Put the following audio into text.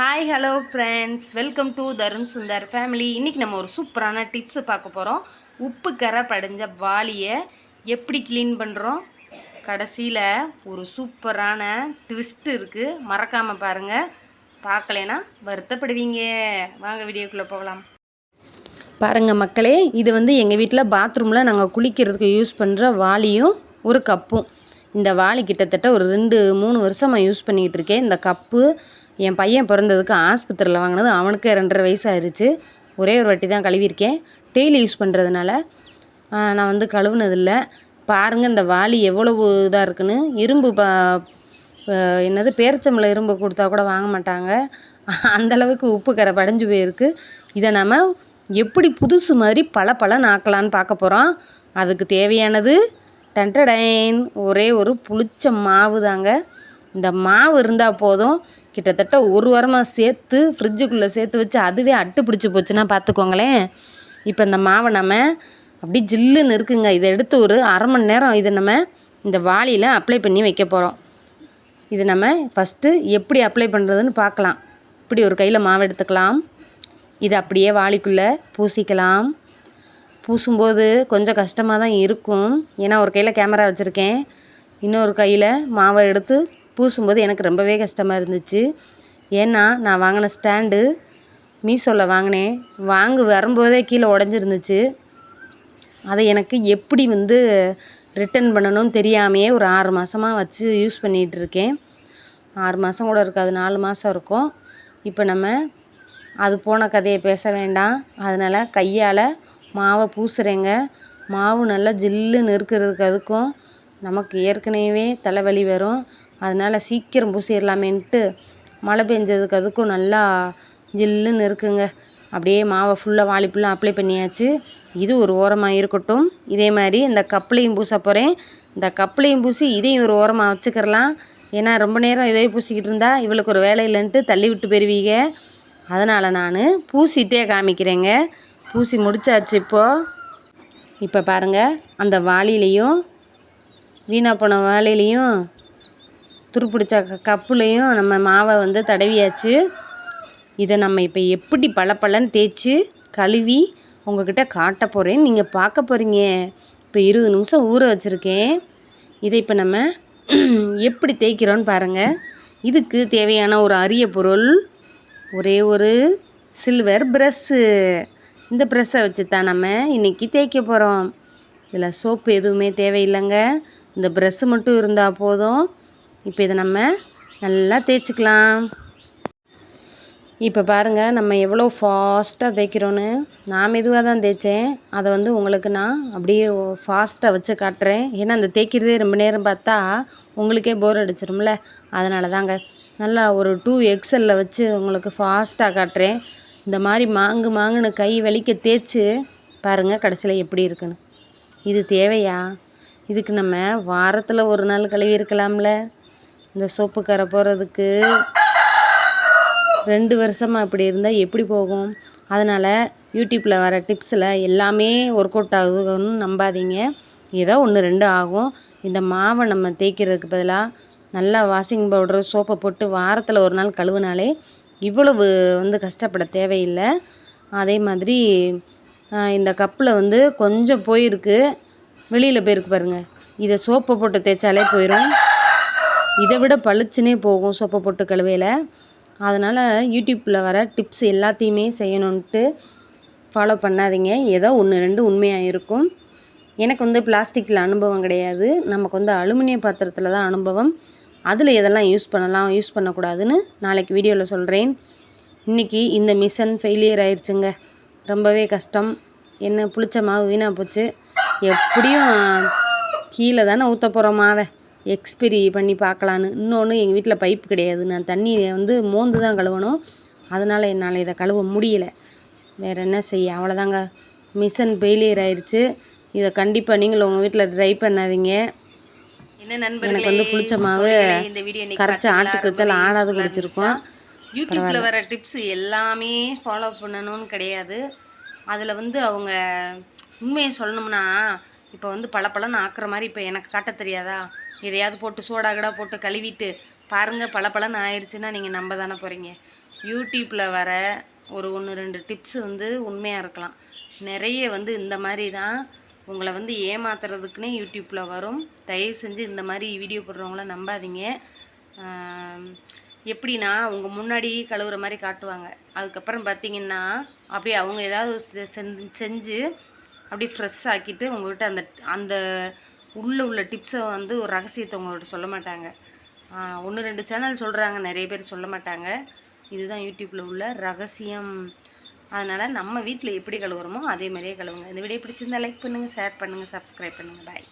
Hi hello friends welcome to Tarun Sundar family இன்றைக்கி நம்ம ஒரு சூப்பரான டிப்ஸு பார்க்க போகிறோம் உப்பு கரை படிஞ்ச வாளியை எப்படி க்ளீன் பண்ணுறோம் கடைசியில் ஒரு சூப்பரான ட்விஸ்ட் இருக்குது மறக்காமல் பாருங்கள் பார்க்கலைன்னா வருத்தப்படுவீங்க. வாங்க வீடியோக்குள்ளே போகலாம். பாருங்கள் மக்களே இது வந்து எங்கள் வீட்டில் பாத்ரூமில் நாங்கள் குளிக்கிறதுக்கு யூஸ் பண்ணுற வாளியும் ஒரு கப்பும் இந்த வாளி கிட்டத்தட்ட ஒரு ரெண்டு மூணு வருஷமாக யூஸ் பண்ணிக்கிட்டு இருக்கேன். இந்த கப்பு என் பையன் பிறந்ததுக்கு ஆஸ்பத்திரியில் வாங்கினது அவனுக்கு ரெண்டரை வயசு ஆயிடுச்சு ஒரே ஒரு வாட்டி தான் கழுவியிருக்கேன். டெய்லி யூஸ் பண்ணுறதுனால நான் வந்து கழுவுனதில்லை. பாருங்கள் இந்த வாளி எவ்வளவு இதாக இருக்குன்னு. இரும்பு பா என்னது பேரிச்சம்பளம் இரும்பு கொடுத்தா கூட வாங்க மாட்டாங்க. அந்தளவுக்கு உப்பு கரை படைஞ்சு போயிருக்கு. இதை நம்ம எப்படி புதுசு மாதிரி பல பல நாக்கலான்னு பார்க்க போகிறோம் அதுக்கு தேவையானது டென்டடைன் ஒரே ஒரு புளிச்ச மாவு தாங்க. இந்த மாவு இருந்தால் போதும். கிட்டத்தட்ட ஒரு வாரமாக சேர்த்து ஃப்ரிட்ஜுக்குள்ளே சேர்த்து வச்சு அதுவே அட்டு பிடிச்சி போச்சுன்னா பார்த்துக்கோங்களேன் இப்போ இந்த மாவை நம்ம அப்படி ஜில்லுன்னு இருக்குங்க. இதை எடுத்து ஒரு அரை மணி நேரம் இதை நம்ம இந்த வாளியில் அப்ளை பண்ணி வைக்க போகிறோம் இது நம்ம ஃபஸ்ட்டு எப்படி அப்ளை பண்ணுறதுன்னு பார்க்கலாம். இப்படி ஒரு கையில் மாவு எடுத்துக்கலாம். இதை அப்படியே வாளிக்குள்ளே பூசிக்கலாம். பூசும்போது கொஞ்சம் கஷ்டமாக தான் இருக்கும். ஏன்னா ஒரு கையில் கேமரா வச்சுருக்கேன். இன்னொரு கையில் மாவை எடுத்து பூசும்போது எனக்கு ரொம்பவே கஷ்டமாக இருந்துச்சு. ஏன்னா நான் வாங்கின ஸ்டாண்டு மீஷோவில் வாங்கினேன். வாங்க வரும்போதே கீழே உடஞ்சிருந்துச்சு. அதை எனக்கு எப்படி வந்து ரிட்டன் பண்ணணும்னு தெரியாமையே ஒரு ஆறு மாதமாக வச்சு யூஸ் பண்ணிகிட்ருக்கேன் ஆறு மாதம் கூட இருக்காது நாலு மாதம் இருக்கும். இப்போ நம்ம அது போன கதையை பேச வேண்டாம். அதனால் கையால் மாவை பூசுகிறேங்க மாவு நல்லா ஜில்லுன்னு இருக்கிறதுக்கு அதுக்கும் நமக்கு ஏற்கனவே தலைவலி வரும். அதனால் சீக்கிரம் பூசிடலாமேன்ட்டு மழை பெஞ்சதுக்கு அதுக்கும் நல்லா ஜில்லுன்னு இருக்குங்க. அப்படியே மாவை ஃபுல்லாக வாளி ஃபுல்லாக அப்ளை பண்ணியாச்சு. இது ஒரு ஓரமாக இருக்கட்டும். இதே மாதிரி இந்த கப்பலையும் பூச போகிறேன் இந்த கப்பலையும் பூசி இதையும் ஒரு ஓரமாக வச்சுக்கிறலாம். ஏன்னா ரொம்ப நேரம் இதே பூசிக்கிட்டு இருந்தால் இவளுக்கு ஒரு வேலை இல்லைன்ட்டு தள்ளி விட்டு பெறுவீங்க அதனால் நான் பூசிட்டே காமிக்கிறேங்க. பூசி முடிச்சாச்சு இப்போது இப்போ பாருங்கள் அந்த வாளிலையும் வீணாக போன வாளிலையும் துருப்பிடிச்ச க கப்புலையும் நம்ம மாவை வந்து தடவியாச்சு. இதை நம்ம இப்போ எப்படி பளபளன்னு தேய்ச்சி கழுவி உங்ககிட்ட காட்ட போகிறேன் நீங்கள் பார்க்க போகிறீங்க இப்போ இருபது நிமிஷம் ஊற வச்சுருக்கேன். இதை இப்போ நம்ம எப்படி தேய்க்கிறோன்னு பாருங்கள் இதுக்கு தேவையான ஒரு அரிய பொருள் ஒரே ஒரு சில்வர் ப்ரெஸ்ஸு. இந்த ப்ரெஸ்ஸை வச்சு தான் நம்ம இன்றைக்கி தேய்க்க போகிறோம் இதில் சோப்பு எதுவுமே தேவையில்லைங்க. இந்த ப்ரெஸ்ஸு மட்டும் இருந்தால் போதும். இப்போ இதை நம்ம நல்லா தேய்ச்சிக்கலாம். இப்போ பாருங்கள் நம்ம எவ்வளோ ஃபாஸ்ட்டாக தேய்க்கிறோன்னு. நான் மெதுவாக தான் தேய்ச்சேன். அதை வந்து உங்களுக்கு நான் அப்படியே ஃபாஸ்ட்டாக வச்சு காட்டுறேன். ஏன்னா அந்த தேய்க்கிறதே ரொம்ப நேரம் பார்த்தா உங்களுக்கே போர் அடிச்சிரும்ல. அதனால தாங்க. நல்லா ஒரு டூ எக்ஸலில் வச்சு உங்களுக்கு ஃபாஸ்ட்டாக காட்டுறேன். இந்த மாதிரி மாங்கு மாங்குன்னு கை வலிக்க தேய்ச்சி பாருங்கள் கடைசியில் எப்படி இருக்குன்னு. இது தேவையா? இதுக்கு நம்ம வாரத்தில் ஒரு நாள் கழுவி இருக்கலாம்ல. இந்த சோப்பு கரை போகிறதுக்கு ரெண்டு வருஷமாக இப்படி இருந்தால் எப்படி போகும்? அதனால் யூடியூப்பில் வர டிப்ஸில் எல்லாமே ஒர்க் அவுட் ஆகுதுன்னு நம்பாதீங்க. ஏதோ ஒன்று ரெண்டு ஆகும். இந்த மாவை நம்ம தேய்க்கிறதுக்கு பதிலாக நல்லா வாஷிங் பவுடரு சோப்பை போட்டு வாரத்தில் ஒரு நாள் கழுவுனாலே இவ்வளவு வந்து கஷ்டப்பட தேவையில்லை. அதே மாதிரி இந்த கப்பில் வந்து கொஞ்சம் போயிருக்கு. வெளியில் போயிருக்கு பாருங்கள் இதை சோப்பை போட்டு தேய்ச்சாலே போயிடும் இதை விட பளிச்சுனே போகும் சோப்பை போட்டு கழுவையில். அதனால் யூடியூப்பில் வர டிப்ஸ் எல்லாத்தையுமே செய்யணுன்ட்டு ஃபாலோ பண்ணாதீங்க. ஏதோ ஒன்று ரெண்டு உண்மையாக இருக்கும். எனக்கு வந்து பிளாஸ்டிக்கில் அனுபவம் கிடையாது. நமக்கு வந்து அலுமினிய பாத்திரத்தில் தான் அனுபவம். அதில் எதெல்லாம் யூஸ் பண்ணலாம் யூஸ் பண்ணக்கூடாதுன்னு நாளைக்கு வீடியோவில் சொல்கிறேன் இன்றைக்கி இந்த மிஷன் ஃபெயிலியர் ஆயிடுச்சுங்க ரொம்பவே கஷ்டம். என்ன புளிச்ச மாவு வீணாக போச்சு. எப்படியும் கீழே தானே ஊற்ற போகிறோம் மாவை. எக்ஸ்பிரி பண்ணி பார்க்கலான்னு. இன்னொன்று எங்கள் வீட்டில் பைப் கிடையாது. நான் தண்ணியை வந்து மோந்து தான் கழுவணும். அதனால் என்னால் இதை கழுவ முடியலை. வேறு என்ன செய்ய? அவ்வளோதாங்க மிஷன் ஃபெயிலியர் ஆயிடுச்சு இதை கண்டிப்பாக நீங்களும் உங்கள் வீட்டில் ட்ரை பண்ணாதீங்க. என்ன எனக்கு வந்து புளிச்ச மாவு கரைச்சி ஆட்டுக்கு வச்சால் ஆடாது குடிச்சிருக்கோம். யூடியூப்பில் வர டிப்ஸ் எல்லாமே ஃபாலோ பண்ணணும்னு கிடையாது. அதில் வந்து அவங்க உண்மையை சொல்லணும்னா இப்போ வந்து பல பழன்னு ஆக்குற மாதிரி இப்போ எனக்கு காட்ட தெரியாதா? எதையாவது போட்டு சோடா சோடாகடா போட்டு கழுவிட்டு பாருங்கள் பல பழன்னு ஆயிடுச்சுன்னா நீங்கள் நம்ப தானே போகிறீங்க யூடியூப்பில் வர ஒரு ஒன்று ரெண்டு டிப்ஸ் வந்து உண்மையாக இருக்கலாம். நிறைய வந்து இந்த மாதிரி தான் உங்களை வந்து ஏமாத்துறதுக்குன்னே யூடியூப்பில் வரும். தயவு செஞ்சு இந்த மாதிரி வீடியோ போடுறவங்கள நம்பாதீங்க. எப்படின்னா உங்கள் முன்னாடி கழுவுற மாதிரி காட்டுவாங்க. அதுக்கப்புறம் பார்த்தீங்கன்னா அப்படியே அவங்க ஏதாவது செஞ்சு- செஞ்சு அப்படியே ஃப்ரெஷ் ஆக்கிட்டு உங்கள்கிட்ட அந்த அந்த உள்ளே உள்ள டிப்ஸை வந்து ஒரு ரகசியத்தை உங்கள்கிட்ட சொல்ல மாட்டாங்க. ஒன்று ரெண்டு சேனல் சொல்கிறாங்க நிறைய பேர் சொல்ல மாட்டாங்க. இதுதான் யூடியூப்பில் உள்ள ரகசியம். அதனால் நம்ம வீட்டில் எப்படி கழுவுறோமோ அதே மாதிரியே கழுவுங்க. இந்த வீடியோ பிடிச்சிருந்தா லைக் பண்ணுங்கள் ஷேர் பண்ணுங்கள் சப்ஸ்கிரைப் பண்ணுங்கள் பாய்